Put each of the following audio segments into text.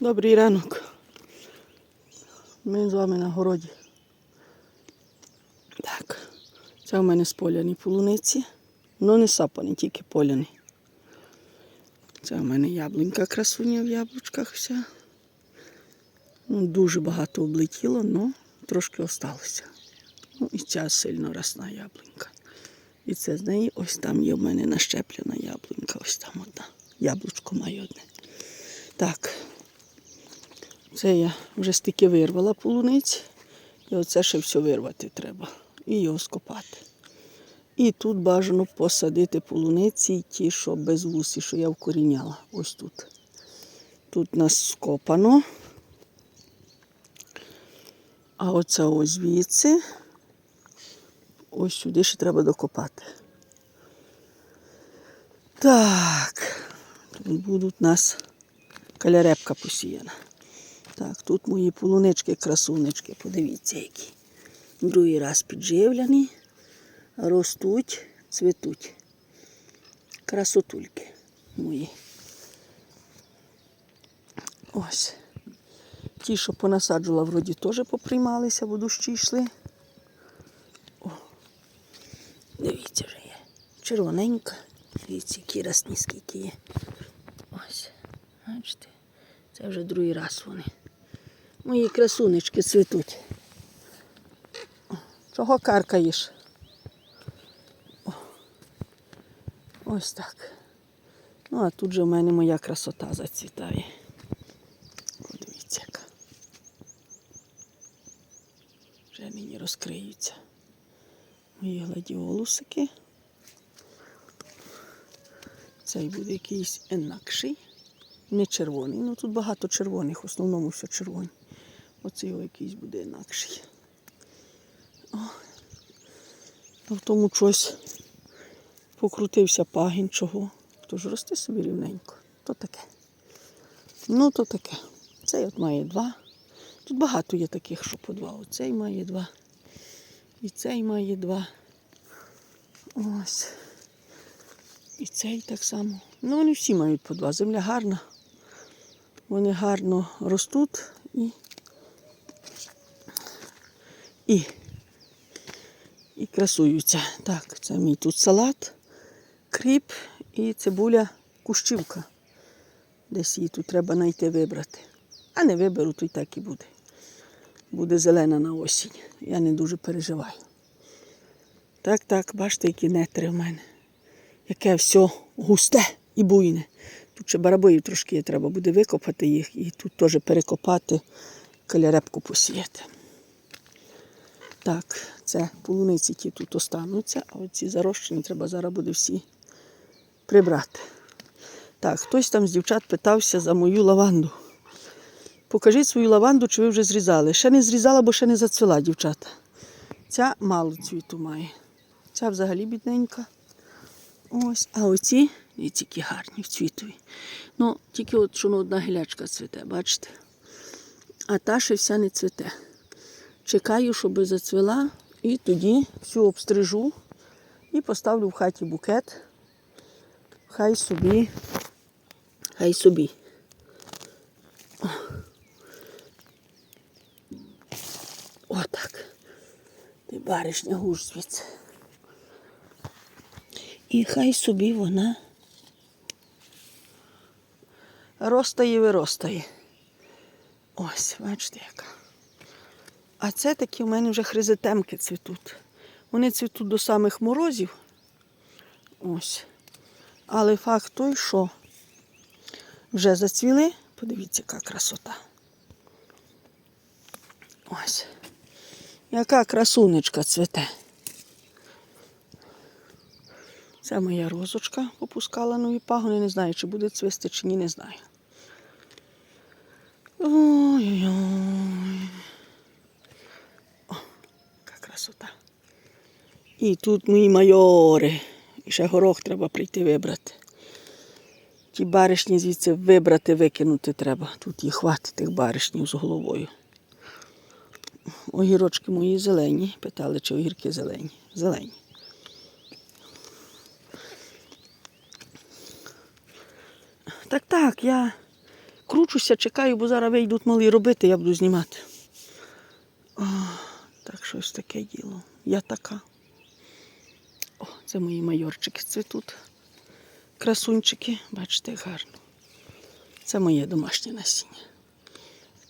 Добрий ранок. Ми з вами на городі. Так, це у мене споляні полуниці. Ну не сапані, тільки поляні. Це у мене яблунька красуня в яблучках вся. Ну, дуже багато облетіло, але трошки осталося. Ну, і ця сильно росна яблунька. І це з неї ось там є в мене нащеплена яблунька. Ось там одна. Яблучко має одне. Так. Це я вже стільки вирвала полуниць. І оце ще все вирвати треба. І його скопати. І тут бажано посадити полуниці, ті, що без вусі, що я вкоріняла. Ось тут. Тут нас скопано. А оце ось звідси. Ось сюди ще треба докопати. Так. Тут будуть у нас калярепка посіяна. Так, тут мої полунички, красунечки, подивіться, які. Другий раз підживлені, ростуть, цвітуть. Красотульки мої. Ось. Ті, що понасаджувала, вроді теж поприймалися, бо дощі йшли. О, дивіться вже є. Червоненька. Дивіться, які росні скільки є. Ось. Бачите? Це вже другий раз вони. Мої красунечки цвітуть. Чого каркаєш? О, ось так. Ну, а тут же в мене моя красота зацвітає. Подивіться, яка. Вже мені розкриються мої гладіолусики. Цей буде якийсь інакший. Не червоний. Ну тут багато червоних, в основному все червоні. Оцей якийсь буде інакший. О. Та в тому щось покрутився пагін чого. Тож рости собі рівненько. То таке. Ну, то таке. Цей от має два. Тут багато є таких, що по два. Оцей має два. І цей має два. Ось. І цей так само. Ну, вони всі мають по два. Земля гарна. Вони гарно ростуть і, і, і красуються. Так, це мій тут салат, кріп і цибуля кущівка. Десь її тут треба знайти вибрати. А не виберу, то й так і буде. Буде зелена на осінь. Я не дуже переживаю. Так, так, бачите, які нетри в мене. Яке все густе і буйне. Тут ще барабоїв трошки треба буде викопати їх і тут теж перекопати, калярепку посіяти. Так, це полуниці ті тут остануться, а оці зарощені треба зараз буде всі прибрати. Так, хтось там з дівчат питався за мою лаванду. Покажіть свою лаванду, чи ви вже зрізали. Ще не зрізала, бо ще не зацвіла, дівчата. Ця мало цвіту має. Ця взагалі бідненька. Ось, а оці, і які гарні в цвітові. Ну, тільки от що ну, одна гілячка цвіте, бачите? А та ще вся не цвіте. Чекаю, щоб зацвіла, і тоді всю обстрижу і поставлю в хаті букет. Хай собі, хай собі. Отак. Ти баришня гуш звідси. І хай собі вона ростає виростає. Ось, бачите яка. А це такі в мене вже хризотемки цвітуть. Вони цвітуть до самих морозів. Ось. Але факт той, що вже зацвіли. Подивіться, яка красота. Ось. Яка красунечка цвіте. Це моя розочка попускала нові пагони. Не знаю, чи буде цвісти, чи ні, не знаю. Ой-ой-ой. О, яка красота. І тут мої майори. І ще горох треба прийти вибрати. Ті баришні звідси вибрати, викинути треба. Тут їх хватить тих баришнів з головою. Огірочки мої зелені. Питали, чи огірки зелені. Зелені. Так, так, я кручуся, чекаю, бо зараз вийдуть малі робити, я буду знімати. О, так щось таке діло. Я така. О, це мої майорчики цвітуть. Красунчики, бачите, гарно. Це моє домашнє насіння.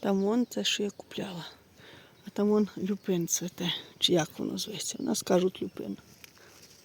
Там вон те, що я купляла. А там вон люпин цвете. Чи як воно зветься? У нас кажуть люпин.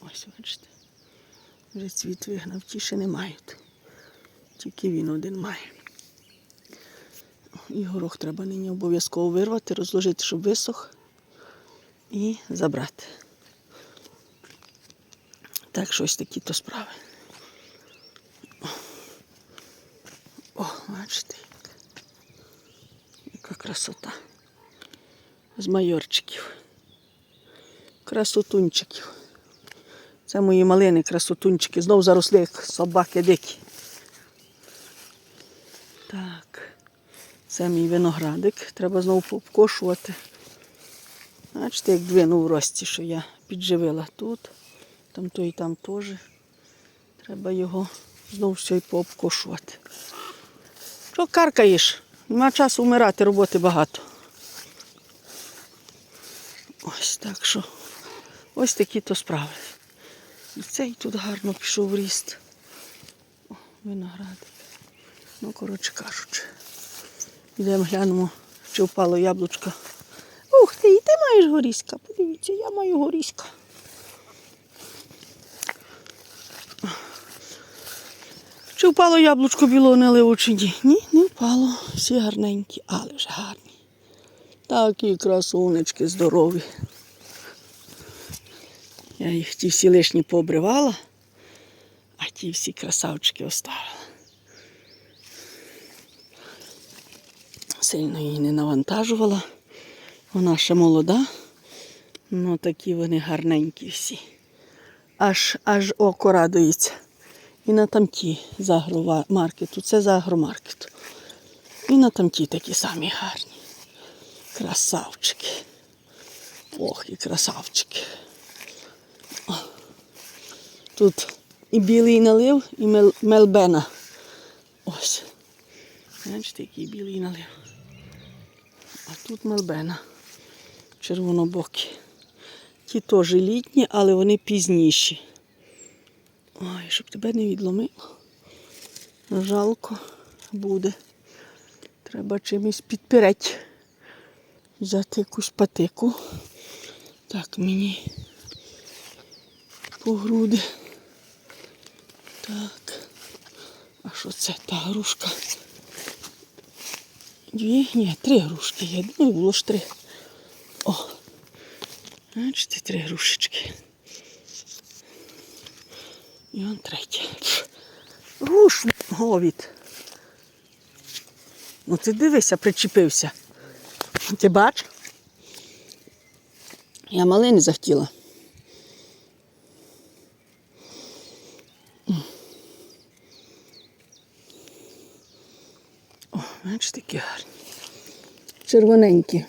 Ось, бачите. Вже цвіт вигнав, ті ще не мають. Тільки він один має. І горох треба нині обов'язково вирвати, розложити, щоб висох і забрати. Так, щось такі то справи. О, бачите, яка красота. З майорчиків. Красотунчиків. Це мої малини, красотунчики. Знов заросли, як собаки дикі. Так. Це мій виноградик. Треба знову пообкошувати. Бачите, як двинув в рості, що я підживила тут. Там то і там теж. Треба його знову все і пообкошувати. Що каркаєш? Нема часу вмирати, роботи багато. Ось так що. Ось такі то справи. І цей тут гарно пішов ріст. О, виноградик. Ну, коротше кажучи. Йдемо глянемо, чи впало яблучко. Ух ти, і ти маєш горіська. Подивіться, я маю горіська. Чи впало яблучко білого неливо чи ні? Не впало. Всі гарненькі, але вже гарні. Такі красунечки здорові. Я їх ті всі лишні пообривала, а ті всі красавчики оставила. Сильно її не навантажувала. Вона ще молода, ну такі вони гарненькі всі. Аж аж око радується. І на тамті з агромаркету. Це з агромаркету. І на тамті такі самі гарні. Красавчики. Ох, і красавчики. Тут і білий налив, і мел- мелбена. Ось. Бачите, який білий налив. А тут мелбена. Червонобокі. Ті теж літні, але вони пізніші. Ой, щоб тебе не відломило. Жалко буде. Треба чимось підпереть. Взяти якусь патику. Так, мені по груди. Так. А що це та грушка? Дві? Ні, три грушки є. Ну, було ж три. О. Бачите, три грушечки. І он третя. Груш говід. Ну ти дивися, причепився. Ти бач? Я малини захотіла. О, бачиш, такі гарні. Червоненькі.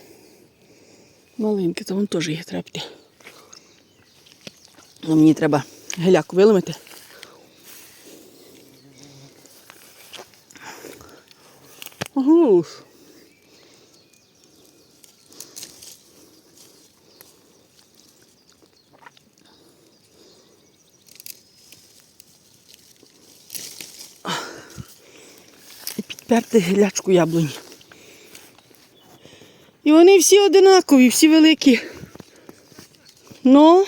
Маленькі, то вон теж є треба. Ну, мені треба геляку виломити. Гуш. І підперти гілячку яблуні. І вони всі одинакові, всі великі. Ну.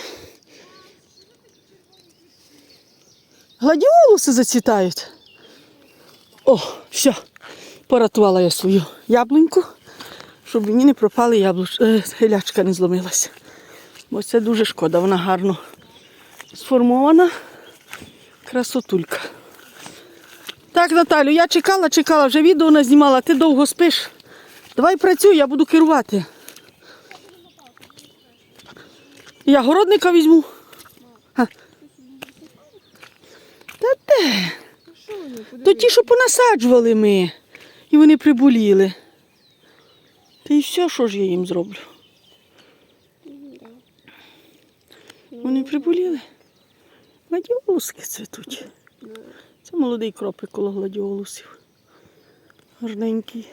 Гладіолуси зацвітають. О, все. Поратувала я свою яблуньку, щоб мені не пропали яблуч... е, гілячка не зломилася. Бо це дуже шкода, вона гарно сформована. Красотулька. Так, Наталю, я чекала, чекала, вже відео назнімала, ти довго спиш. Давай працюй, я буду керувати. Я городника візьму. Та де? То ті, що понасаджували ми. І вони приболіли. Та і все, що ж я їм зроблю. Вони приболіли. Гладіолуски цвітуть. Це молодий кропик коло гладіолусів. гарненький.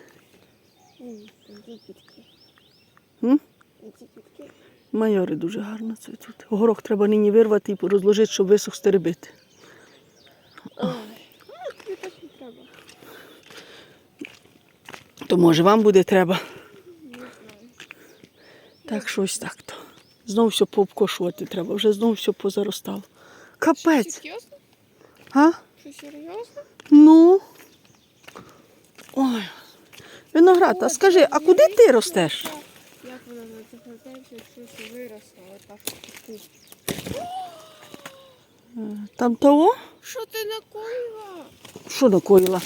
Майори дуже гарно цвітуть. Горох треба нині вирвати і розложити, щоб висох стеребити. Ой. А, квіток не треба. То може вам буде треба. Так, щось так то. Знов все пообкошувати треба, вже знов все позаростало. Капець. Серйозно? А? Що серйозно? Ну. Ой. Виноград, а скажи, а куди ти ростеш? Як вона називається, якщо виросла, отак. Там того? Що ти накоїла? Що накоїла?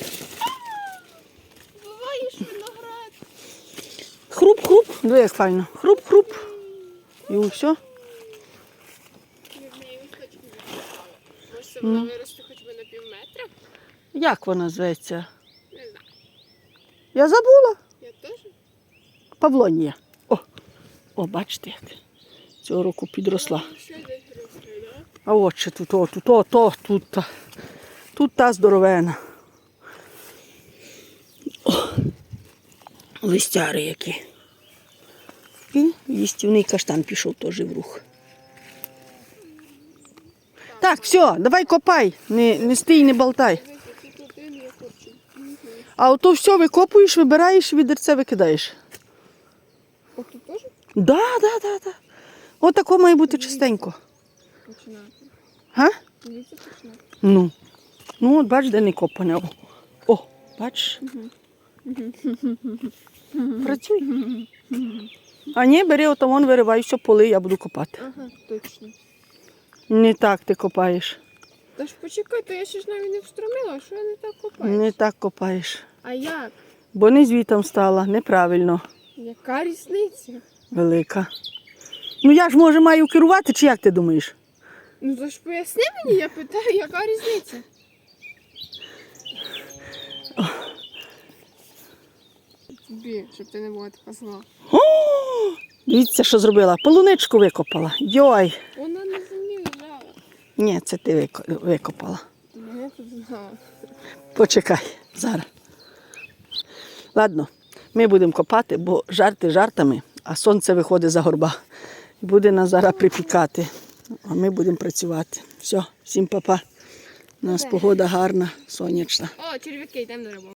Буваєш виноград. Хруп-хруп. Диви, як файно. Хруп-хруп. І все. Може, вона виросте хоч би на пів метра? Як вона зветься? Не знаю. Я забула. Я теж? Павлонія. О, о, бачите, як цього року підросла. Да? А от ще тут, о, тут, о, то, тут, та. тут та здоровена. О, листяри які. І їстівний каштан пішов теж в рух. Так, все, давай копай, не, не стій, не болтай. А ото все викопуєш, вибираєш, відерце викидаєш. О, тут теж Да, да, да, да. Отако має бути чистенько. Га? Ну. Ну, от бач, де не копане. О, О бач. Працюй. А ні, бери ото вон, виривай все поли, я буду копати. Ага, точно. Не так ти копаєш. Та ж почекай, то я ще ж навіть не встромила, що я не так копаю. Не так копаєш. А як? Бо не звітом стала, неправильно, Яка різниця? велика. Ну я ж може маю керувати, чи як ти думаєш? Ну то ж поясни мені, я питаю, яка різниця? Тобі, щоб ти не була така зла. О, дивіться, що зробила. Полуничку викопала. Йой. Вона на землі лежала. Ні, це ти викопала. Мене тут знала. Почекай зараз. Ладно, ми будемо копати, бо жарти жартами, а сонце виходить за горба. Буде нас зараз припікати. А ми будемо працювати. Все, всім папа. У нас погода гарна, сонячна. О, черв'яки, йдемо на рибу.